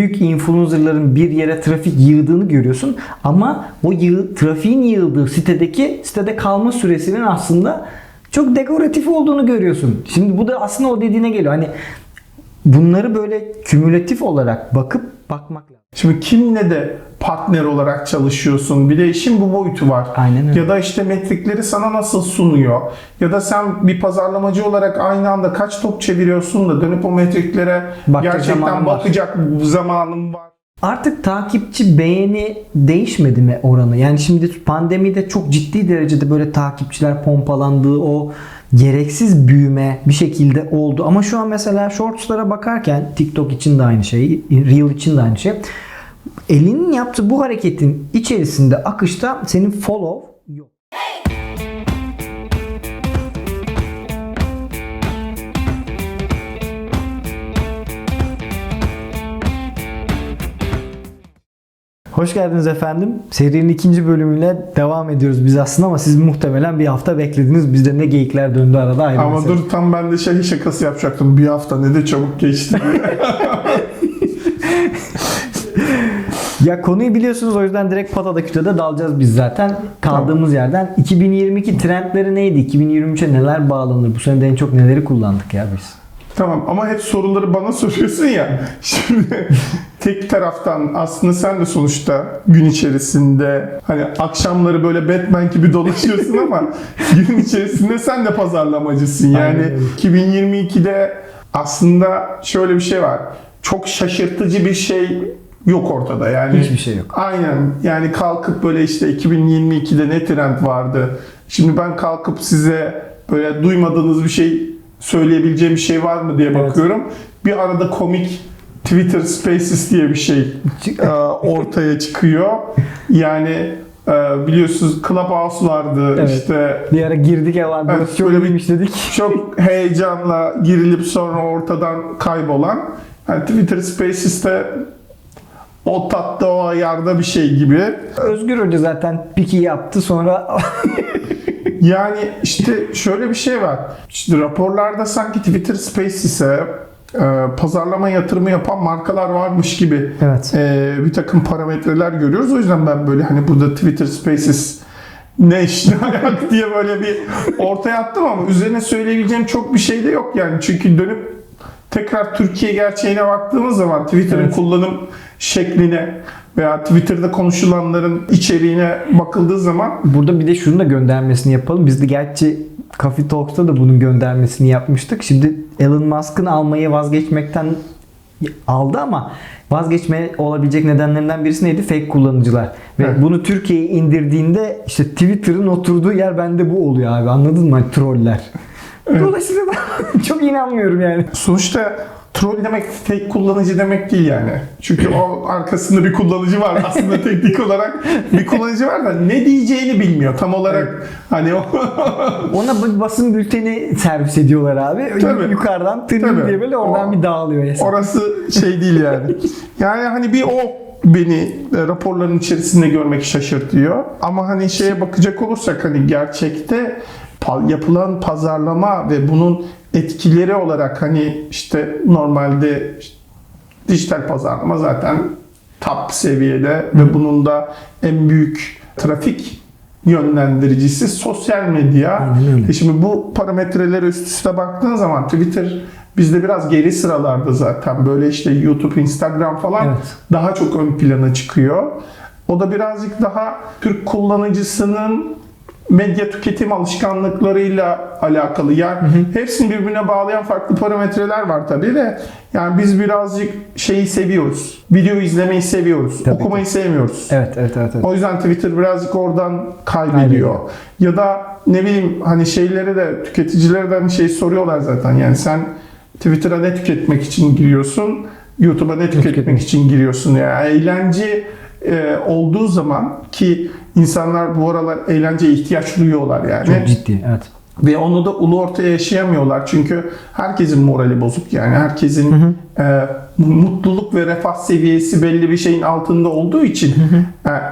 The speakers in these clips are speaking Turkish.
büyük influencerların bir yere trafik yığdığını görüyorsun ama o yığ, trafiğin yığıldığı sitedeki sitede kalma süresinin aslında çok dekoratif olduğunu görüyorsun. Şimdi bu da aslında o dediğine geliyor. Hani bunları böyle kümülatif olarak bakıp bakmak lazım. Şimdi kimle de partner olarak çalışıyorsun. Bir de işin bu boyutu var. Aynen öyle. Ya da işte metrikleri sana nasıl sunuyor. Ya da sen bir pazarlamacı olarak aynı anda kaç top çeviriyorsun da dönüp o metriklere Bakacak gerçekten zamanın var. bakacak zamanın var. Artık takipçi beğeni değişmedi mi oranı? Yani şimdi pandemide çok ciddi derecede böyle takipçiler pompalandığı o gereksiz büyüme bir şekilde oldu. Ama şu an mesela shortslara bakarken TikTok için de aynı şey, Reel için de aynı şey. Elinin yaptığı bu hareketin içerisinde akışta senin follow yok. Hoş geldiniz efendim. Serinin ikinci bölümüyle devam ediyoruz biz aslında ama siz muhtemelen bir hafta beklediniz. Bizde ne geyikler döndü arada ayrı Ama mesele. dur tam ben de şey şakası yapacaktım. Bir hafta ne de çabuk geçti diye. Ya konuyu biliyorsunuz o yüzden direkt patada kütede dalacağız biz zaten. Kaldığımız yerden. 2022 trendleri neydi? 2023'e neler bağlanır? Bu sene en çok neleri kullandık ya biz? Tamam ama hep soruları bana soruyorsun ya. Şimdi tek taraftan aslında sen de sonuçta gün içerisinde hani akşamları böyle Batman gibi dolaşıyorsun ama gün içerisinde sen de pazarlamacısın. Yani Aynen öyle. 2022'de aslında şöyle bir şey var. Çok şaşırtıcı bir şey yok ortada. Yani Hiçbir şey yok. Aynen. Yani kalkıp böyle işte 2022'de ne trend vardı? Şimdi ben kalkıp size böyle duymadığınız bir şey söyleyebileceğim bir şey var mı diye Evet. bakıyorum. Bir arada komik Twitter Spaces diye bir şey e, ortaya çıkıyor. Yani e, biliyorsunuz Clubhouse vardı Evet. işte Bir ara girdik ya var. Evet, çok iyiymiş dedik. çok heyecanla girilip sonra ortadan kaybolan yani Twitter Spaces'te o tatta o ayarda bir şey gibi. Özgür Hoca zaten piki yaptı sonra Yani işte şöyle bir şey var. İşte raporlarda sanki Twitter Spaces'e e, pazarlama yatırımı yapan markalar varmış gibi Evet. e, bir takım parametreler görüyoruz. O yüzden ben böyle hani burada Twitter Spaces ne iş ne ayak diye böyle bir ortaya attım ama üzerine söyleyebileceğim çok bir şey de yok yani. Çünkü dönüp tekrar Türkiye gerçeğine baktığımız zaman Twitter'ın Evet. kullanım şekline veya Twitter'da konuşulanların içeriğine bakıldığı zaman Burada bir de şunu da göndermesini yapalım. Biz de gerçi Coffee Talks'ta da bunun göndermesini yapmıştık. Şimdi Elon Musk'ın almayı vazgeçmekten aldı ama vazgeçme olabilecek nedenlerinden birisi neydi? Fake kullanıcılar. Ve Evet. bunu Türkiye'ye indirdiğinde işte Twitter'ın oturduğu yer bende bu oluyor abi. Anladın mı? Hani Troller. Dolayısıyla ben çok inanmıyorum yani. Sonuçta troll demek fake kullanıcı demek değil yani. Çünkü o arkasında bir kullanıcı var aslında teknik olarak bir kullanıcı var da ne diyeceğini bilmiyor. Tam olarak hani o Ona bir basın bülteni servis ediyorlar abi. Tabii. Yukarıdan Tabii. diye böyle oradan O- bir dağılıyor hesap. orası şey değil yani. Yani hani bir o beni e, raporların içerisinde görmek şaşırtıyor. Ama hani şeye bakacak olursak hani gerçekte yapılan pazarlama ve bunun etkileri olarak hani işte normalde işte dijital pazarlama zaten top seviyede ve bunun da en büyük trafik yönlendiricisi sosyal medya. E şimdi bu parametreleri üst üste baktığın zaman Twitter bizde biraz geri sıralarda zaten. Böyle işte YouTube, Instagram falan Evet. daha çok ön plana çıkıyor. O da birazcık daha Türk kullanıcısının medya tüketim alışkanlıklarıyla alakalı. Yani hepsini birbirine bağlayan farklı parametreler var tabii de. Yani biz birazcık şeyi seviyoruz. Video izlemeyi seviyoruz. Tabii okumayı sevmiyoruz. Evet, evet, evet. evet. O yüzden Twitter birazcık oradan kaybediyor. Kaybediyor. Ya da ne bileyim hani şeyleri de tüketicilere de hani şey soruyorlar zaten. Yani sen Twitter'a ne tüketmek için giriyorsun? YouTube'a ne tüketmek tüketmek. için giriyorsun? Yani eğlence e, olduğu zaman ki insanlar bu aralar eğlenceye ihtiyaç duyuyorlar yani. Çok ciddi, evet. Ve onu da ulu ortaya yaşayamıyorlar. Çünkü herkesin morali bozuk yani. Herkesin e, mutluluk ve refah seviyesi belli bir şeyin altında olduğu için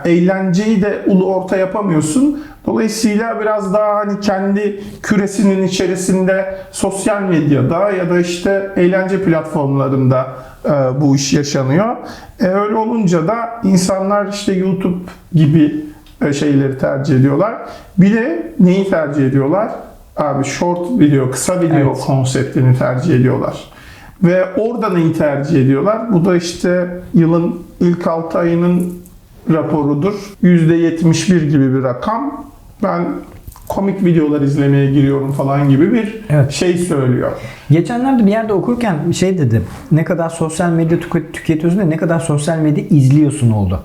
e, eğlenceyi de ulu orta yapamıyorsun. Dolayısıyla biraz daha hani kendi küresinin içerisinde sosyal medyada ya da işte eğlence platformlarında bu iş yaşanıyor. E, öyle olunca da insanlar işte YouTube gibi e, şeyleri tercih ediyorlar. Bir de neyi tercih ediyorlar? Abi short video, kısa video Evet. konseptini tercih ediyorlar. Ve orada neyi tercih ediyorlar? Bu da işte yılın ilk 6 ayının raporudur. %71 gibi bir rakam. Ben komik videolar izlemeye giriyorum falan gibi bir Evet. şey söylüyor. Geçenlerde bir yerde okurken şey dedi. Ne kadar sosyal medya tüket- tüketiyorsun da ne kadar sosyal medya izliyorsun oldu.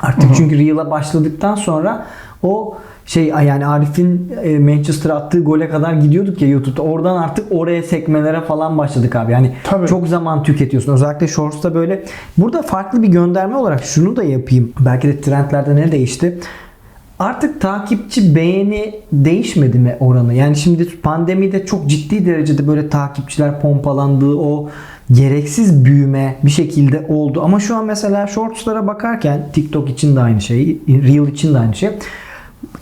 Artık çünkü Reel'a başladıktan sonra o şey yani Arif'in e, Manchester'a attığı gole kadar gidiyorduk ya YouTube'da. Oradan artık oraya sekmelere falan başladık abi. Yani Tabii. çok zaman tüketiyorsun. Özellikle Shorts'ta böyle. Burada farklı bir gönderme olarak şunu da yapayım. Belki de trendlerde ne değişti? Artık takipçi beğeni değişmedi mi oranı? Yani şimdi pandemide çok ciddi derecede böyle takipçiler pompalandığı o gereksiz büyüme bir şekilde oldu. Ama şu an mesela shortslara bakarken TikTok için de aynı şey, Reel için de aynı şey.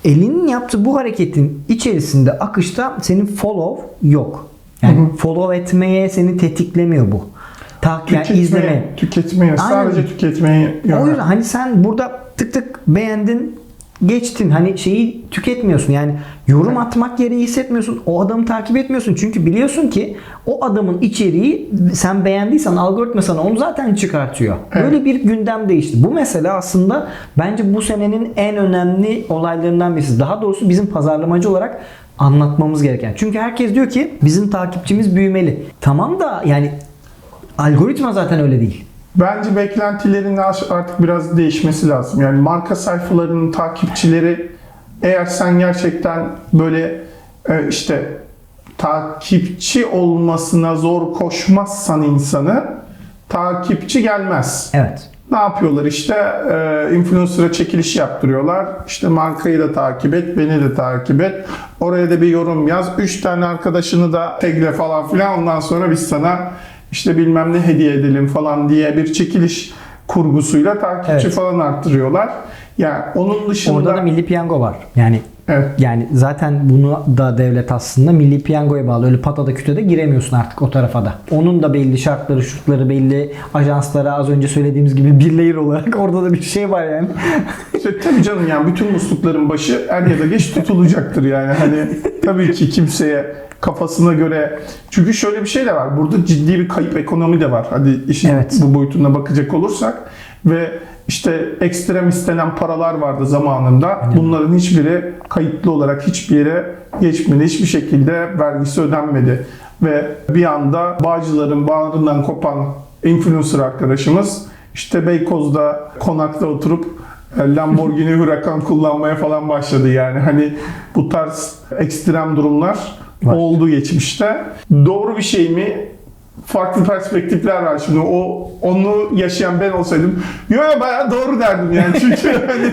Elinin yaptığı bu hareketin içerisinde akışta senin follow yok. Yani follow etmeye seni tetiklemiyor bu. Tak, yani izleme. tüketmeye, sadece tüketmeye O yüzden hani sen burada tık tık beğendin geçtin hani şeyi tüketmiyorsun yani yorum atmak gereği hissetmiyorsun o adamı takip etmiyorsun çünkü biliyorsun ki o adamın içeriği sen beğendiysen algoritma sana onu zaten çıkartıyor. Evet. Böyle bir gündem değişti. Bu mesele aslında bence bu senenin en önemli olaylarından birisi. Daha doğrusu bizim pazarlamacı olarak anlatmamız gereken. Çünkü herkes diyor ki bizim takipçimiz büyümeli. Tamam da yani algoritma zaten öyle değil. Bence beklentilerin artık biraz değişmesi lazım. Yani marka sayfalarının takipçileri eğer sen gerçekten böyle e, işte takipçi olmasına zor koşmazsan insanı takipçi gelmez. Evet. Ne yapıyorlar işte e, influencer'a çekiliş yaptırıyorlar. İşte markayı da takip et, beni de takip et. Oraya da bir yorum yaz. Üç tane arkadaşını da tagle falan filan. Ondan sonra biz sana işte bilmem ne hediye edelim falan diye bir çekiliş kurgusuyla takipçi Evet. falan arttırıyorlar. Yani onun dışında Orada da milli piyango var. Yani evet, yani zaten bunu da devlet aslında milli piyangoya bağlı. Öyle patada kütede giremiyorsun artık o tarafa da. Onun da belli şartları, şurtları belli. Ajanslara az önce söylediğimiz gibi bir layer olarak orada da bir şey var yani. İşte tabii canım yani bütün muslukların başı er ya da geç tutulacaktır yani. Hani tabii ki kimseye kafasına göre çünkü şöyle bir şey de var. Burada ciddi bir kayıp ekonomi de var. Hadi işin Evet. bu boyutuna bakacak olursak ve işte ekstrem istenen paralar vardı zamanında. Bunların hiçbiri kayıtlı olarak hiçbir yere geçmedi. Hiçbir şekilde vergisi ödenmedi. Ve bir anda Bağcılar'ın bağrından kopan influencer arkadaşımız işte Beykoz'da konakta oturup Lamborghini Huracan kullanmaya falan başladı yani. Hani bu tarz ekstrem durumlar Var. oldu geçmişte. Doğru bir şey mi? Farklı perspektifler var şimdi. O onu yaşayan ben olsaydım, yo bayağı doğru derdim yani çünkü hani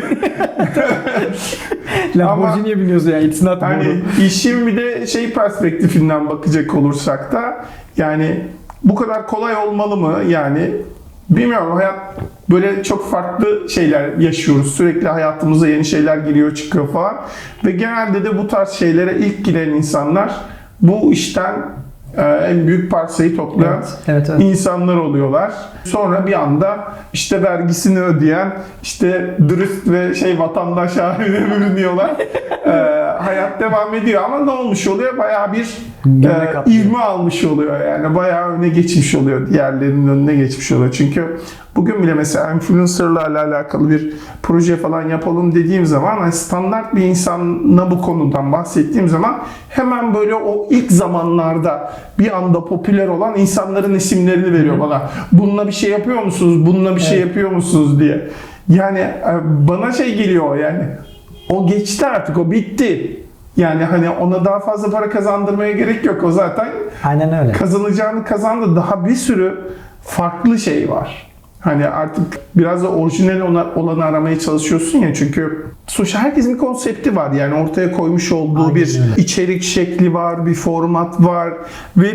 Lamborghini'ye biniyorsun yani it's not Hani işin bir de şey perspektifinden bakacak olursak da yani bu kadar kolay olmalı mı? Yani bilmiyorum hayat böyle çok farklı şeyler yaşıyoruz. Sürekli hayatımıza yeni şeyler giriyor çıkıyor falan. Ve genelde de bu tarz şeylere ilk giren insanlar bu işten e, en büyük parsayı toplayan Evet, evet, evet. insanlar oluyorlar. Sonra bir anda işte vergisini ödeyen, işte dürüst ve şey vatandaş haline bürünüyorlar. Ee, hayat devam ediyor ama ne olmuş oluyor? Bayağı bir e, ivme almış oluyor yani. Bayağı öne geçmiş oluyor. Diğerlerinin önüne geçmiş oluyor. Çünkü bugün bile mesela influencerlarla alakalı bir proje falan yapalım dediğim zaman hani standart bir insanla bu konudan bahsettiğim zaman hemen böyle o ilk zamanlarda bir anda popüler olan insanların isimlerini veriyor bana. Bununla bir şey yapıyor musunuz? Bununla bir şey Evet. yapıyor musunuz diye. Yani e, bana şey geliyor yani. O geçti artık, o bitti. Yani hani ona daha fazla para kazandırmaya gerek yok. O zaten Aynen öyle. kazanacağını kazandı. Daha bir sürü farklı şey var. Hani artık biraz da orijinal olanı aramaya çalışıyorsun ya çünkü sonuçta herkesin bir konsepti var yani ortaya koymuş olduğu Aynen bir öyle. içerik şekli var, bir format var ve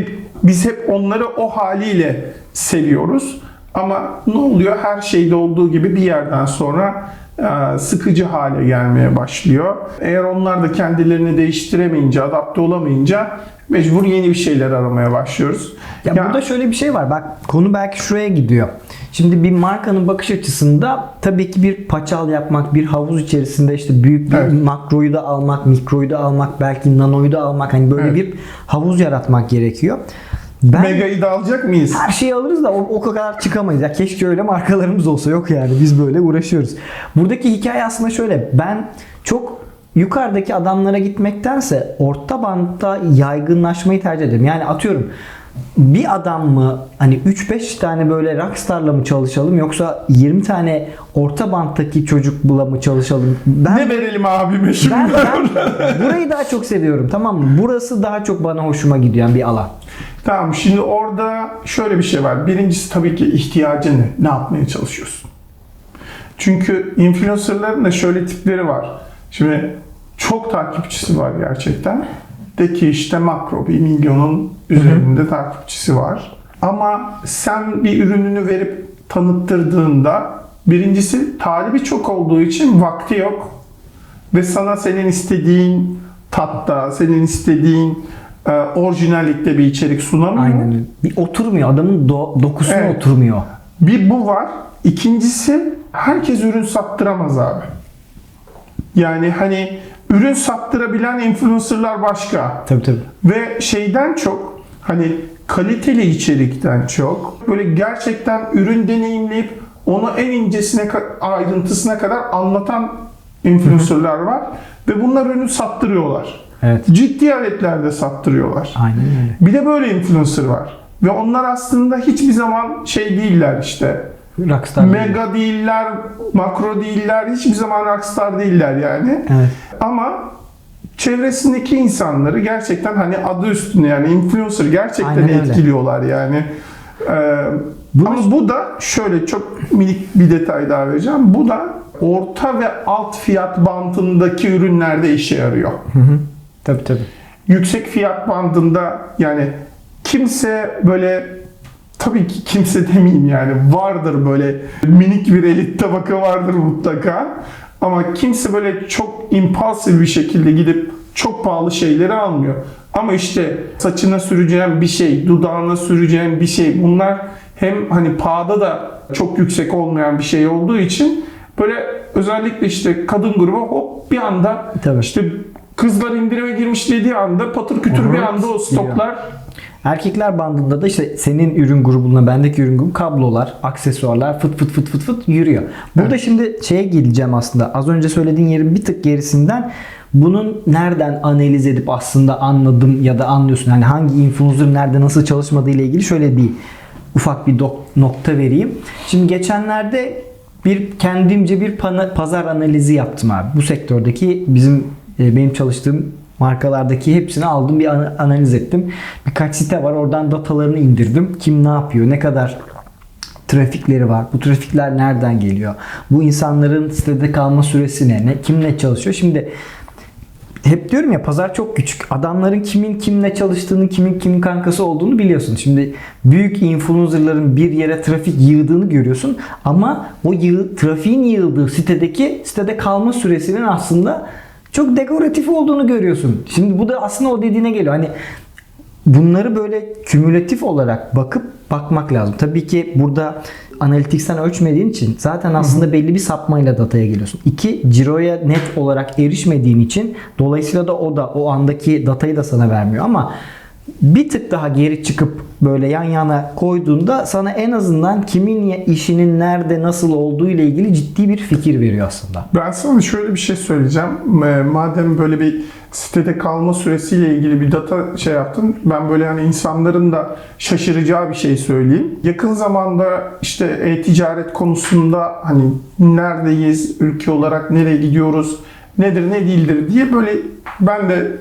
biz hep onları o haliyle seviyoruz. Ama ne oluyor? Her şeyde olduğu gibi bir yerden sonra e, sıkıcı hale gelmeye başlıyor. Eğer onlar da kendilerini değiştiremeyince, adapte olamayınca mecbur yeni bir şeyler aramaya başlıyoruz. Ya, Ya- burada şöyle bir şey var. Bak konu belki şuraya gidiyor. Şimdi bir markanın bakış açısında tabii ki bir paçal yapmak, bir havuz içerisinde işte büyük bir Evet. makroyu da almak, mikroyu da almak, belki nanoyu da almak hani böyle Evet. bir havuz yaratmak gerekiyor. Ben Mega'yı da alacak mıyız? her şeyi alırız da o, o kadar çıkamayız. Ya keşke öyle markalarımız olsa. Yok yani biz böyle uğraşıyoruz. Buradaki hikaye aslında şöyle. Ben çok yukarıdaki adamlara gitmektense orta bantta yaygınlaşmayı tercih ederim. Yani atıyorum bir adam mı hani 3-5 tane böyle rockstarla mı çalışalım yoksa 20 tane orta banttaki çocukla mı çalışalım? Ben Ne verelim abime şimdi? ben, ben burayı daha çok seviyorum tamam mı? Burası daha çok bana hoşuma gidiyor bir alan. Tamam şimdi orada şöyle bir şey var. Birincisi tabii ki ihtiyacı ne? Ne yapmaya çalışıyorsun? Çünkü influencerların da şöyle tipleri var. Şimdi çok takipçisi var gerçekten. De ki işte makro bir milyonun üzerinde takipçisi var. Ama sen bir ürününü verip tanıttırdığında birincisi talibi çok olduğu için vakti yok. Ve sana senin istediğin tatta, senin istediğin e, orijinallikte bir içerik sunamıyor. Aynen. Bir oturmuyor. Adamın do- dokusuna Evet. oturmuyor. Bir bu var. İkincisi herkes ürün sattıramaz abi. Yani hani ürün sattırabilen influencerlar başka. Tabii tabii. Ve şeyden çok hani kaliteli içerikten çok böyle gerçekten ürün deneyimleyip onu en incesine ayrıntısına kadar anlatan influencerlar var ve bunlar ürünü sattırıyorlar. Evet. Ciddi aletlerde sattırıyorlar. Aynen öyle. Bir de böyle influencer var. Ve onlar aslında hiçbir zaman şey değiller işte. Rockstar. Mega değiller, makro değiller, hiçbir zaman rockstar değiller yani. Evet. Ama çevresindeki insanları gerçekten hani adı üstünde yani influencer gerçekten Aynen öyle. etkiliyorlar yani. Ee, Bu- ama bu da şöyle çok minik bir detay daha vereceğim. Bu da orta ve alt fiyat bantındaki ürünlerde işe yarıyor. Tabii tabii. yüksek fiyat bandında yani kimse böyle tabii ki kimse demeyeyim yani vardır böyle minik bir elit tabaka vardır mutlaka ama kimse böyle çok impulsif bir şekilde gidip çok pahalı şeyleri almıyor. Ama işte saçına süreceğim bir şey, dudağına süreceğim bir şey bunlar hem hani pahada da çok yüksek olmayan bir şey olduğu için böyle özellikle işte kadın grubu hop bir anda Tabii. işte kızlar indirime girmiş dediği anda patır kütür bir Evet, anda o stoklar Erkekler bandında da işte senin ürün grubuna bendeki ürün grubu kablolar, aksesuarlar fıt fıt fıt fıt fıt yürüyor. Burada şimdi şeye geleceğim aslında. Az önce söylediğin yerin bir tık gerisinden bunun nereden analiz edip aslında anladım ya da anlıyorsun. Yani hangi influencer nerede nasıl çalışmadığı ile ilgili şöyle bir ufak bir nokta vereyim. Şimdi geçenlerde bir kendimce bir pazar analizi yaptım abi. Bu sektördeki bizim e, benim çalıştığım markalardaki hepsini aldım bir ana- analiz ettim. Birkaç site var oradan datalarını indirdim. Kim ne yapıyor, ne kadar trafikleri var. Bu trafikler nereden geliyor? Bu insanların sitede kalma süresi ne? ne kimle çalışıyor? Şimdi hep diyorum ya pazar çok küçük. Adamların kimin kimle çalıştığını, kimin kimin kankası olduğunu biliyorsun. Şimdi büyük influencerların bir yere trafik yığdığını görüyorsun ama o yığ, trafiğin yığıldığı sitedeki sitede kalma süresinin aslında çok dekoratif olduğunu görüyorsun. Şimdi bu da aslında o dediğine geliyor. Hani bunları böyle kümülatif olarak bakıp bakmak lazım. Tabii ki burada analitiksen ölçmediğin için zaten aslında belli bir sapmayla dataya geliyorsun. İki, ciroya net olarak erişmediğin için dolayısıyla da o da o andaki datayı da sana vermiyor ama bir tık daha geri çıkıp böyle yan yana koyduğunda sana en azından kimin işinin nerede nasıl olduğu ile ilgili ciddi bir fikir veriyor aslında. Ben sana şöyle bir şey söyleyeceğim. Ee, Madem böyle bir sitede kalma süresiyle ilgili bir data şey yaptın. Ben böyle hani insanların da şaşıracağı bir şey söyleyeyim. Yakın zamanda işte e-ticaret konusunda hani neredeyiz, ülke olarak nereye gidiyoruz, nedir ne değildir diye böyle ben de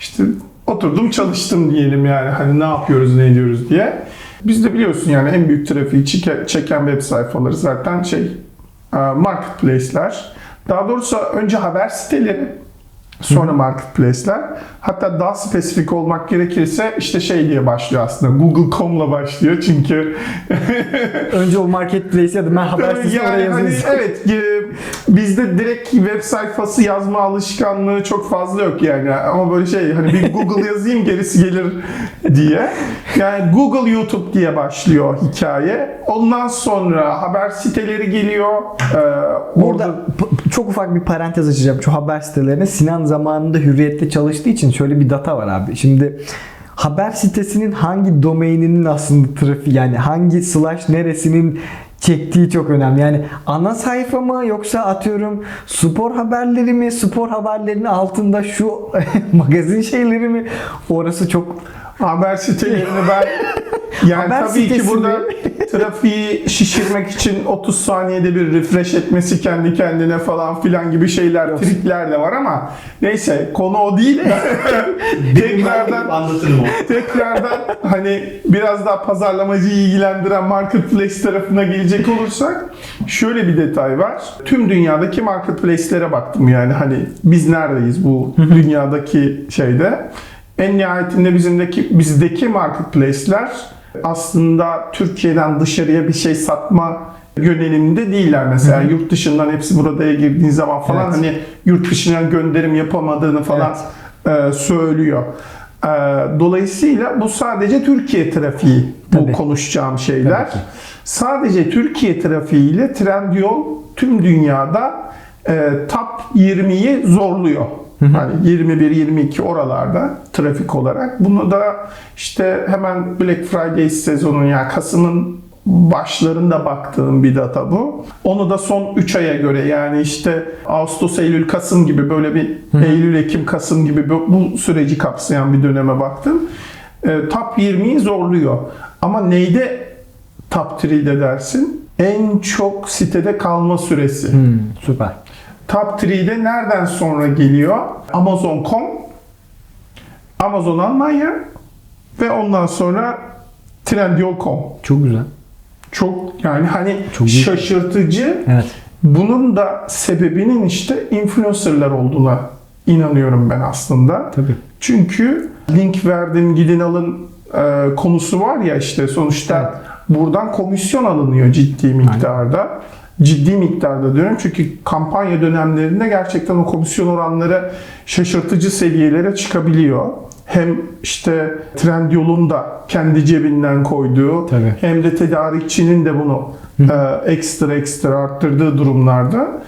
işte oturdum çalıştım diyelim yani hani ne yapıyoruz ne ediyoruz diye. Biz de biliyorsun yani en büyük trafiği çeke- çeken web sayfaları zaten şey e, marketplace'ler. Daha doğrusu önce haber siteleri Sonra marketplace'ler. Hatta daha spesifik olmak gerekirse işte şey diye başlıyor aslında. Google.com'la başlıyor çünkü Önce o marketplace ya da ben haber oraya yani hani yazayım. evet e, bizde direkt web sayfası yazma alışkanlığı çok fazla yok yani ama böyle şey hani bir Google yazayım gerisi gelir diye. Yani Google YouTube diye başlıyor hikaye. Ondan sonra haber siteleri geliyor. Ee, Burada p- çok ufak bir parantez açacağım şu haber sitelerine. Sinan zamanında Hürriyet'te çalıştığı için şöyle bir data var abi. Şimdi haber sitesinin hangi domaininin aslında trafiği yani hangi slash neresinin çektiği çok önemli. Yani ana sayfa mı yoksa atıyorum spor haberleri mi? Spor haberlerinin altında şu magazin şeyleri mi? Orası çok haber sitelerini ben yani Haber tabii ki sitesini- burada trafiği şişirmek için 30 saniyede bir refresh etmesi kendi kendine falan filan gibi şeyler, trikler de var ama neyse konu o değil. tekrardan anlatırım o. tekrardan hani biraz daha pazarlamacıyı ilgilendiren marketplace tarafına gelecek olursak şöyle bir detay var. Tüm dünyadaki marketplace'lere baktım yani hani biz neredeyiz bu dünyadaki şeyde. En nihayetinde bizimdeki bizdeki marketplace'ler aslında Türkiye'den dışarıya bir şey satma yöneliminde değiller mesela. Yurt dışından hepsi buradaya girdiğin zaman falan Evet. hani yurt dışına gönderim yapamadığını falan e, söylüyor. E, dolayısıyla bu sadece Türkiye trafiği bu Tabii. konuşacağım şeyler. Sadece Türkiye trafiğiyle Trendyol tüm dünyada e, top 20'yi zorluyor. Hani 21-22 oralarda trafik olarak. Bunu da işte hemen Black Friday sezonu yani Kasım'ın başlarında baktığım bir data bu. Onu da son 3 aya göre yani işte Ağustos, Eylül, Kasım gibi böyle bir Eylül, Ekim, Kasım gibi bu, bu süreci kapsayan bir döneme baktım. E, top 20'yi zorluyor. Ama neyde top 3'de dersin? En çok sitede kalma süresi. Hmm, süper. Top 3'de nereden sonra geliyor? Amazon.com, Amazon Almanya ve ondan sonra Trendyol.com. Çok güzel. Çok yani hani Çok şaşırtıcı. Evet. Bunun da sebebinin işte influencerlar olduğuna inanıyorum ben aslında. Tabii. Çünkü link verdim gidin alın e, konusu var ya işte sonuçta buradan komisyon alınıyor ciddi miktarda. Ciddi miktarda diyorum çünkü kampanya dönemlerinde gerçekten o komisyon oranları şaşırtıcı seviyelere çıkabiliyor. Hem işte Trendyol'un da kendi cebinden koyduğu Tabii. hem de tedarikçinin de bunu e, ekstra ekstra arttırdığı durumlarda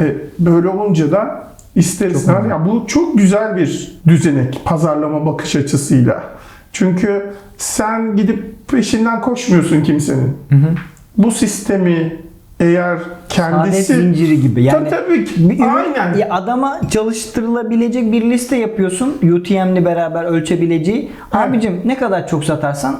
e, böyle olunca da ister istemez ya bu çok güzel bir düzenek pazarlama bakış açısıyla. Çünkü sen gidip peşinden koşmuyorsun kimsenin. Bu sistemi eğer kendisi zinciri gibi. Yani tabii, tabii ki. bir aynen. ya adama çalıştırılabilecek bir liste yapıyorsun. UTM'li beraber ölçebileceği. Abicim ne kadar çok satarsan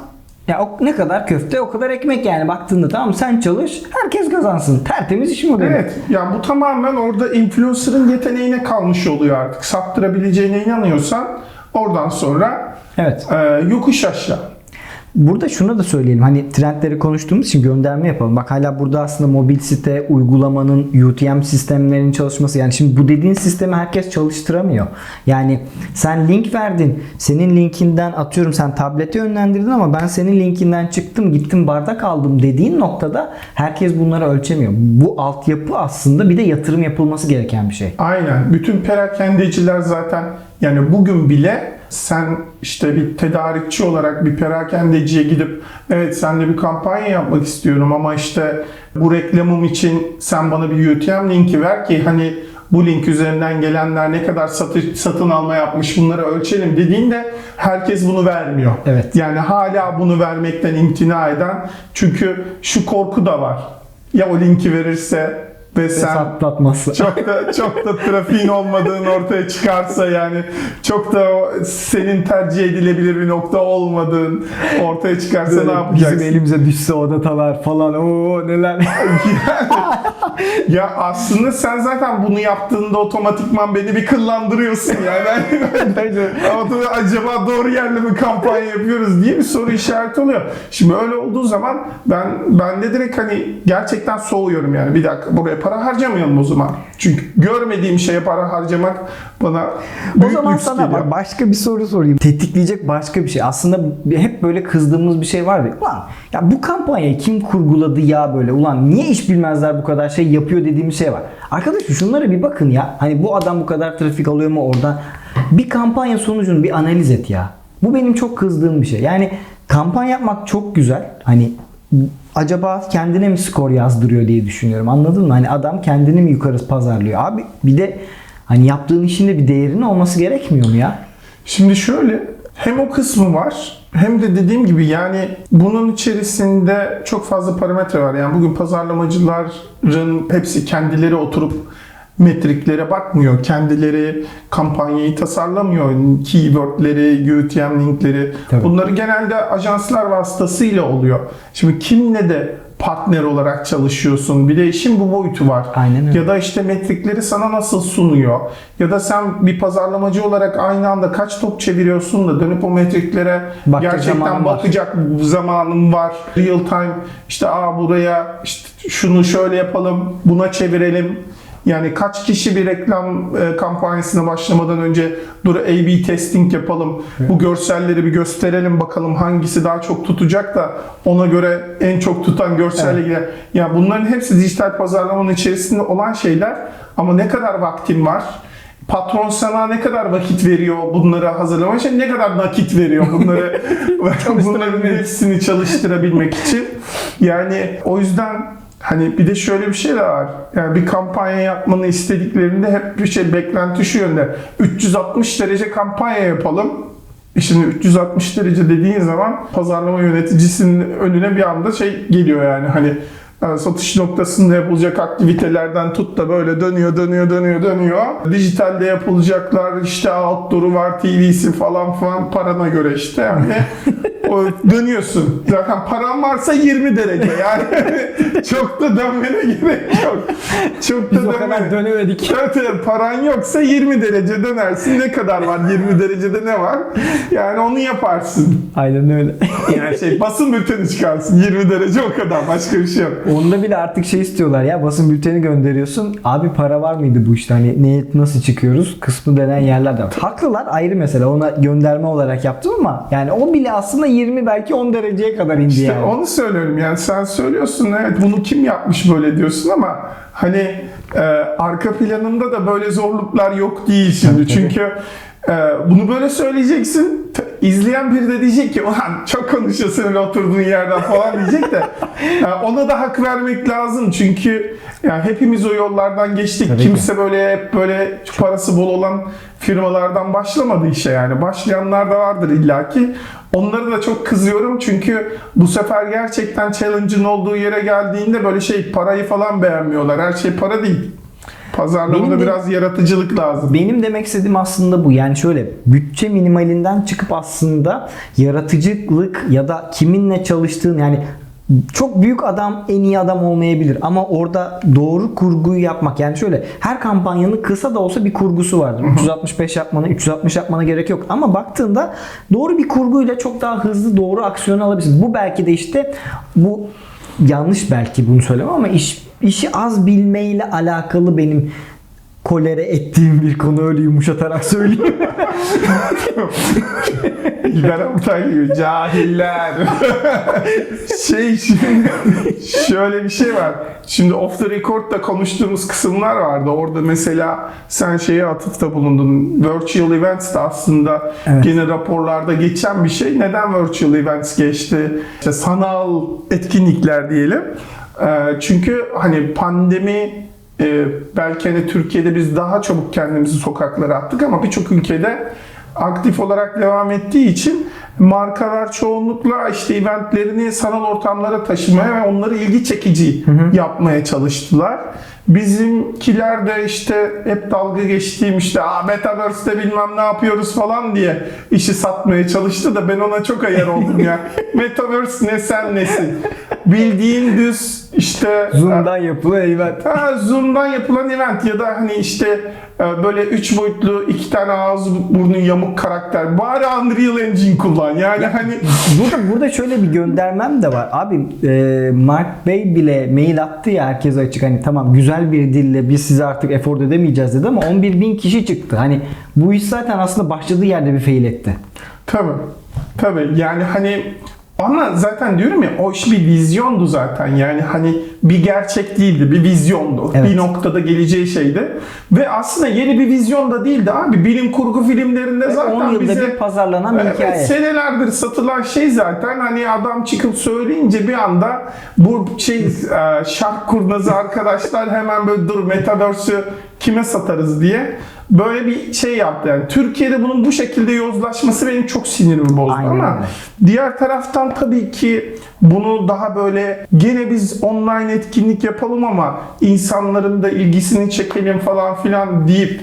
ya o ne kadar köfte o kadar ekmek yani baktığında tamam sen çalış herkes kazansın. Tertemiz iş modeli. Evet. Yani bu tamamen orada influencer'ın yeteneğine kalmış oluyor artık. Sattırabileceğine inanıyorsan oradan sonra Evet. e, yokuş aşağı. Burada şunu da söyleyelim. Hani trendleri konuştuğumuz için gönderme yapalım. Bak hala burada aslında mobil site uygulamanın UTM sistemlerinin çalışması. Yani şimdi bu dediğin sistemi herkes çalıştıramıyor. Yani sen link verdin. Senin linkinden atıyorum sen tablete yönlendirdin ama ben senin linkinden çıktım gittim bardak aldım dediğin noktada herkes bunları ölçemiyor. Bu altyapı aslında bir de yatırım yapılması gereken bir şey. Aynen. Bütün perakendeciler zaten yani bugün bile sen işte bir tedarikçi olarak bir perakendeciye gidip evet senle bir kampanya yapmak istiyorum ama işte bu reklamım için sen bana bir UTM linki ver ki hani bu link üzerinden gelenler ne kadar satış, satın alma yapmış bunları ölçelim dediğinde herkes bunu vermiyor. Evet. Yani hala bunu vermekten imtina eden çünkü şu korku da var. Ya o linki verirse ve sen Hesaplatması. çok da çok da trafiğin olmadığın ortaya çıkarsa yani çok da o senin tercih edilebilir bir nokta olmadığın ortaya çıkarsa ne yapacaksın? Bizim elimize düşse o datalar falan. Oo neler. ya aslında sen zaten bunu yaptığında otomatikman beni bir kıllandırıyorsun yani. Ama acaba doğru yerle mi kampanya yapıyoruz diye bir soru işareti oluyor. Şimdi öyle olduğu zaman ben ben de direkt hani gerçekten soğuyorum yani. Bir dakika buraya para harcamayalım o zaman. Çünkü görmediğim şeye para harcamak bana O büyük zaman lüks sana geliyor. bak başka bir soru sorayım. Tetikleyecek başka bir şey. Aslında hep böyle kızdığımız bir şey var ya. Ulan ya bu kampanyayı kim kurguladı ya böyle? Ulan niye iş bilmezler bu kadar şey yapıyor dediğimiz şey var. Arkadaşlar şunlara bir bakın ya. Hani bu adam bu kadar trafik alıyor mu oradan? Bir kampanya sonucunu bir analiz et ya. Bu benim çok kızdığım bir şey. Yani kampanya yapmak çok güzel. Hani acaba kendine mi skor yazdırıyor diye düşünüyorum. Anladın mı? Hani adam kendini mi yukarı pazarlıyor? Abi bir de hani yaptığın işin de bir değerinin olması gerekmiyor mu ya? Şimdi şöyle hem o kısmı var hem de dediğim gibi yani bunun içerisinde çok fazla parametre var. Yani bugün pazarlamacıların hepsi kendileri oturup metriklere bakmıyor. Kendileri kampanyayı tasarlamıyor. Keywordleri, UTM linkleri. Tabii. Bunları genelde ajanslar vasıtasıyla oluyor. Şimdi kimle de partner olarak çalışıyorsun. Bir de işin bu boyutu var. Aynen öyle. Ya da işte metrikleri sana nasıl sunuyor? Ya da sen bir pazarlamacı olarak aynı anda kaç top çeviriyorsun da dönüp o metriklere Bakacak gerçekten zamanın var. bakacak zamanın var. Real time işte aa buraya işte şunu şöyle yapalım, buna çevirelim. Yani kaç kişi bir reklam e, kampanyasına başlamadan önce dur A-B testing yapalım. Bu görselleri bir gösterelim bakalım hangisi daha çok tutacak da ona göre en çok tutan görselle gider. Ya bunların hepsi dijital pazarlamanın içerisinde olan şeyler ama ne kadar vaktin var? Patron sana ne kadar vakit veriyor bunları hazırlamak için, ne kadar nakit veriyor bunları bunların hepsini çalıştırabilmek için. Yani o yüzden Hani bir de şöyle bir şey de var. Yani bir kampanya yapmanı istediklerinde hep bir şey beklenti şu yönde. 360 derece kampanya yapalım. E Şimdi 360 derece dediğin zaman pazarlama yöneticisinin önüne bir anda şey geliyor yani hani e, satış noktasında yapılacak aktivitelerden tut da böyle dönüyor dönüyor dönüyor dönüyor. Dijitalde yapılacaklar işte outdoor'u var TV'si falan falan parana göre işte yani o dönüyorsun. Zaten paran varsa 20 derece yani çok da dönmene gerek yok. Çok da Biz o kadar dönemedik. Evet, evet, paran yoksa 20 derece dönersin. Ne kadar var 20 derecede ne var? Yani onu yaparsın. Aynen öyle. Yani şey basın bülteni çıkarsın. 20 derece o kadar. Başka bir şey yok. Onda bile artık şey istiyorlar ya basın bülteni gönderiyorsun. Abi para var mıydı bu işte hani ne nasıl çıkıyoruz kısmı denen yerler de var. Haklılar ayrı mesele ona gönderme olarak yaptım ama yani o bile aslında 20 belki 10 dereceye kadar indi İşte yani. onu söylüyorum yani sen söylüyorsun evet bunu kim yapmış böyle diyorsun ama hani e, arka planında da böyle zorluklar yok değil şimdi çünkü bunu böyle söyleyeceksin izleyen biri de diyecek ki ulan çok konuşuyorsun öyle oturduğun yerden falan diyecek de ona da hak vermek lazım çünkü yani hepimiz o yollardan geçtik Tabii ki. kimse böyle hep böyle parası bol olan firmalardan başlamadı işe yani başlayanlar da vardır illaki Onları da çok kızıyorum çünkü bu sefer gerçekten challenge'ın olduğu yere geldiğinde böyle şey parayı falan beğenmiyorlar. Her şey para değil. Pazarlamada Benim de- biraz yaratıcılık lazım. Benim demek istediğim aslında bu. Yani şöyle bütçe minimalinden çıkıp aslında yaratıcılık ya da kiminle çalıştığın yani çok büyük adam en iyi adam olmayabilir ama orada doğru kurguyu yapmak yani şöyle her kampanyanın kısa da olsa bir kurgusu vardır. 365 yapmana 360 yapmana gerek yok ama baktığında doğru bir kurguyla çok daha hızlı doğru aksiyon alabilirsin. Bu belki de işte bu yanlış belki bunu söylemem ama iş işi az bilmeyle alakalı benim kolere ettiğim bir konu öyle yumuşatarak söyleyeyim. İlber Ortaylı gibi cahiller. şey şimdi şöyle bir şey var. Şimdi off the record'da konuştuğumuz kısımlar vardı. Orada mesela sen şeye atıfta bulundun. Virtual events de aslında Evet. gene raporlarda geçen bir şey. Neden virtual events geçti? İşte sanal etkinlikler diyelim. Ee, Çünkü hani pandemi e, belki hani Türkiye'de biz daha çabuk kendimizi sokaklara attık ama birçok ülkede aktif olarak devam ettiği için markalar çoğunlukla işte eventlerini sanal ortamlara taşımaya ve onları ilgi çekici yapmaya çalıştılar. Bizimkiler de işte hep dalga geçtiğim işte Aa, Metaverse'de bilmem ne yapıyoruz falan diye işi satmaya çalıştı da ben ona çok ayar oldum ya. Metaverse ne sen nesin? Bildiğin düz işte Zoom'dan yapılan event. Ha, Zoom'dan yapılan event ya da hani işte e, böyle üç boyutlu iki tane ağzı burnu yamuk karakter. Bari Unreal Engine kullan. Yani hani Burada burada şöyle bir göndermem de var. Abi e, Mark Bey bile mail attı ya herkese açık hani tamam güzel bir dille biz size artık efor edemeyeceğiz dedi ama 11 bin kişi çıktı. Hani bu iş zaten aslında başladığı yerde bir fail etti. tabii. Tabii yani hani ama zaten diyorum ya o iş bir vizyondu zaten. Yani hani bir gerçek değildi, bir vizyondu. Evet. Bir noktada geleceği şeydi. Ve aslında yeni bir vizyon da değildi abi. Bilim kurgu filmlerinde zaten 10 yılda bize bir pazarlanan bir Evet, hikaye. senelerdir satılan şey zaten hani adam çıkıp söyleyince bir anda bu şey e, şark kurnazı arkadaşlar hemen böyle dur Metaverse'ü kime satarız diye böyle bir şey yaptı. Yani Türkiye'de bunun bu şekilde yozlaşması benim çok sinirimi bozdu Aynen ama diğer taraftan tabii ki bunu daha böyle gene biz online etkinlik yapalım ama insanların da ilgisini çekelim falan filan deyip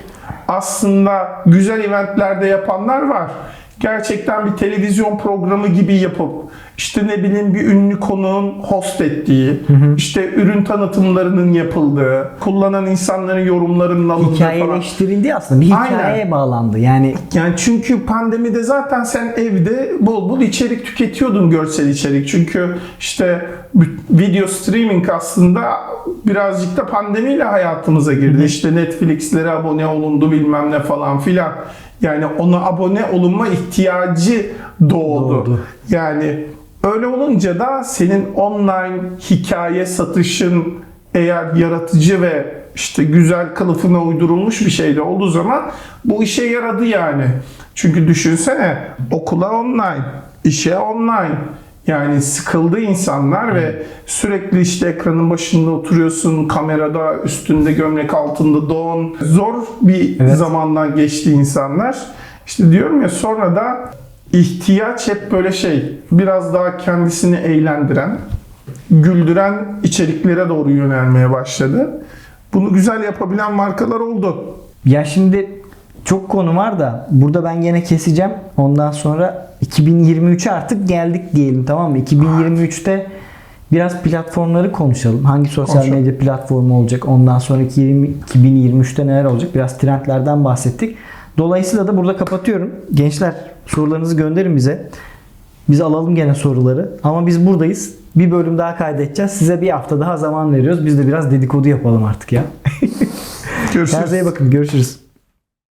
aslında güzel eventlerde yapanlar var. Gerçekten bir televizyon programı gibi yapıp işte ne bileyim bir ünlü konuğun host ettiği, işte ürün tanıtımlarının yapıldığı, kullanan insanların yorumlarının alındığı falan. Hikayeleştirildi aslında. Bir Aynen. hikayeye bağlandı. Yani Yani çünkü pandemide zaten sen evde bol bol içerik tüketiyordun görsel içerik. Çünkü işte video streaming aslında birazcık da pandemiyle hayatımıza girdi. İşte Netflix'lere abone olundu bilmem ne falan filan. Yani ona abone olunma ihtiyacı doğdu. Doğdu. Yani öyle olunca da senin online hikaye satışın eğer yaratıcı ve işte güzel kılıfına uydurulmuş bir şey de olduğu zaman bu işe yaradı yani. Çünkü düşünsene okula online, işe online. Yani sıkıldı insanlar ve sürekli işte ekranın başında oturuyorsun, kamerada üstünde gömlek altında don. Zor bir Evet. zamandan geçti insanlar. İşte diyorum ya sonra da ihtiyaç hep böyle şey biraz daha kendisini eğlendiren, güldüren içeriklere doğru yönelmeye başladı. Bunu güzel yapabilen markalar oldu. ya şimdi çok konu var da burada ben yine keseceğim. Ondan sonra 2023'e artık geldik diyelim tamam mı? 2023'te biraz platformları konuşalım. Hangi sosyal Konuşalım. medya platformu olacak? Ondan sonraki 20 2023'te neler olacak? Biraz trendlerden bahsettik. Dolayısıyla da burada kapatıyorum. Gençler sorularınızı gönderin bize. Biz alalım gene soruları. Ama biz buradayız. Bir bölüm daha kaydedeceğiz. Size bir hafta daha zaman veriyoruz. Biz de biraz dedikodu yapalım artık ya. Görüşürüz. Kendinize iyi bakın. Görüşürüz.